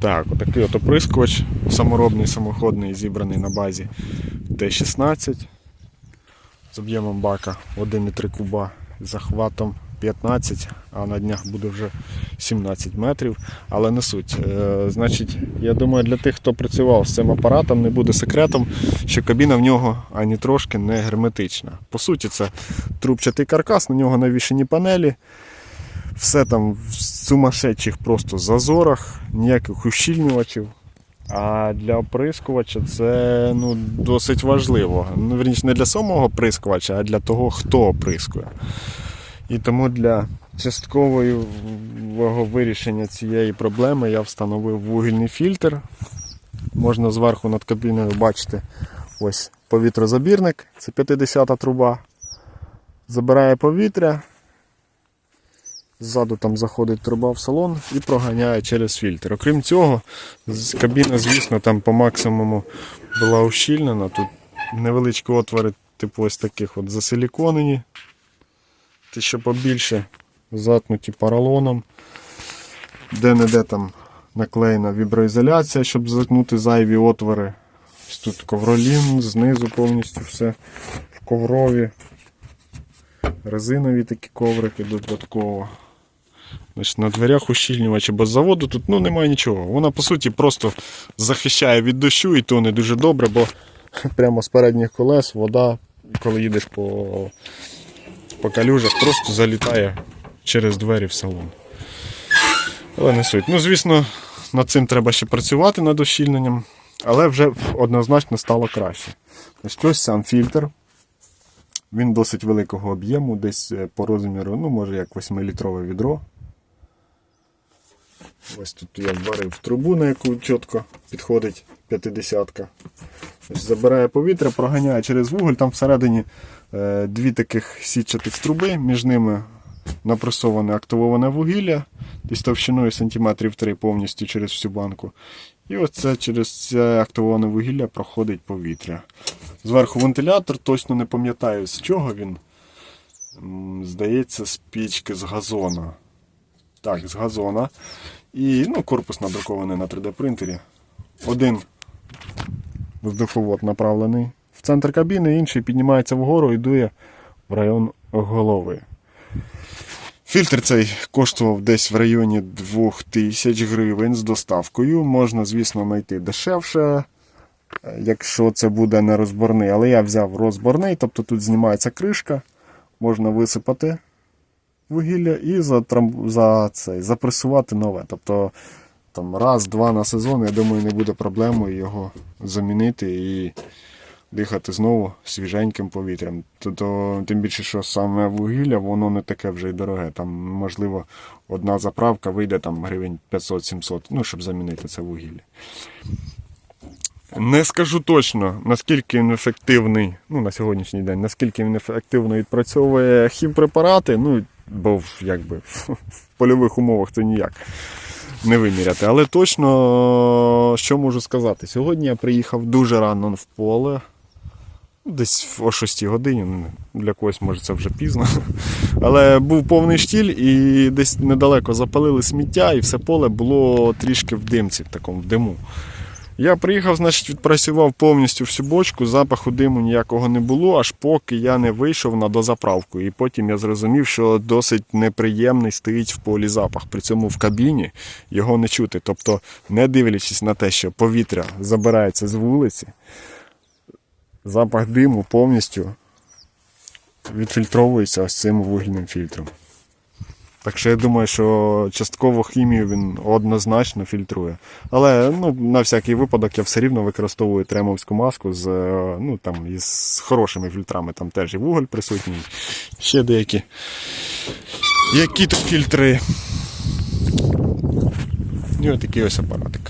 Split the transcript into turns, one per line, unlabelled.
Так, отакий от оприскувач саморобний, самоходний, зібраний на базі Т-16 з об'ємом бака 1,3 куба, захватом 15, а на днях буде вже 17 метрів. Але не суть. Е, значить, я думаю, для тих, хто працював з цим апаратом, не буде секретом, що кабіна в нього ані трошки не герметична. По суті, це трубчатий каркас, на нього навішені панелі. Все там в сумасшедших просто зазорах, ніяких ущільнювачів. А для оприскувача це ну, досить важливо. Ну, верніше, не для самого оприскувача, а для того, хто оприскує. І тому для часткового вирішення цієї проблеми я встановив вугільний фільтр. Можна зверху над кабіною бачити ось повітрозабірник, це 50-та труба. Забирає повітря, Ззаду там заходить труба в салон і проганяє через фільтр. Окрім цього, кабіна, звісно, там по максимуму була ущільнена. Тут невеличкі отвори, типу ось таких от засиліконені. Ті, що побільше, затнуті поролоном. Де-не-де там наклеєна віброізоляція, щоб заткнути зайві отвори. Ось тут ковролін, знизу повністю все в коврові. Резинові такі коврики додатково. Значить, на дверях ущільнювачі без заводу тут ну, немає нічого. Вона по суті просто захищає від дощу і то не дуже добре, бо прямо з передніх колес вода, коли їдеш по, по калюжах, просто залітає через двері в салон. Але не суть. Ну, звісно, над цим треба ще працювати над ущільненням, але вже однозначно стало краще. Ось ось сам фільтр. Він досить великого об'єму, десь е, по розміру, ну, може, як 8-літрове відро. Ось тут я вварив трубу, на яку чітко підходить 50-ка. Забирає повітря, проганяє через вуголь. Там всередині е, дві таких сітчатих труби, між ними напресоване активоване вугілля, десь товщиною сантиметрів 3 повністю через всю банку. І ось через це активоване вугілля проходить повітря. Зверху вентилятор, точно не пам'ятаю з чого він. Здається, з пічки з газона. Так, з газона. І ну, корпус надрукований на 3D принтері. Один вздуховод направлений в центр кабіни, інший піднімається вгору і дує в район голови. Фільтр цей коштував десь в районі 2000 гривень з доставкою. Можна, звісно, знайти дешевше, якщо це буде не розборний. Але я взяв розборний, тобто тут знімається кришка, можна висипати вугілля і затрам... за цей, запресувати нове. Тобто там раз-два на сезон, я думаю, не буде проблемою його замінити і дихати знову свіженьким повітрям. Тобто, тим більше, що саме вугілля, воно не таке вже й дороге. Там, можливо, одна заправка вийде там гривень 500-700, ну, щоб замінити це вугілля. Не скажу точно, наскільки він ефективний, ну на сьогоднішній день, наскільки він ефективно відпрацьовує хімпрепарати, ну, бо якби в польових умовах це ніяк не виміряти. Але точно, що можу сказати? Сьогодні я приїхав дуже рано в поле, десь о 6 годині. ну, Для когось може це вже пізно. Але був повний штіль і десь недалеко запалили сміття, і все поле було трішки в димці, в такому в диму. Я приїхав, значить, відпрацював повністю всю бочку, запаху диму ніякого не було, аж поки я не вийшов на дозаправку. І потім я зрозумів, що досить неприємний стоїть в полі запах. При цьому в кабіні його не чути. Тобто, не дивлячись на те, що повітря забирається з вулиці, запах диму повністю відфільтровується ось цим вугільним фільтром. Так що я думаю, що частково хімію він однозначно фільтрує. Але ну, на всякий випадок я все рівно використовую тремовську маску з, е, ну, там, із хорошими фільтрами. Там теж і вуголь присутній, ще деякі. Які тут фільтри. І отакий ось апаратик.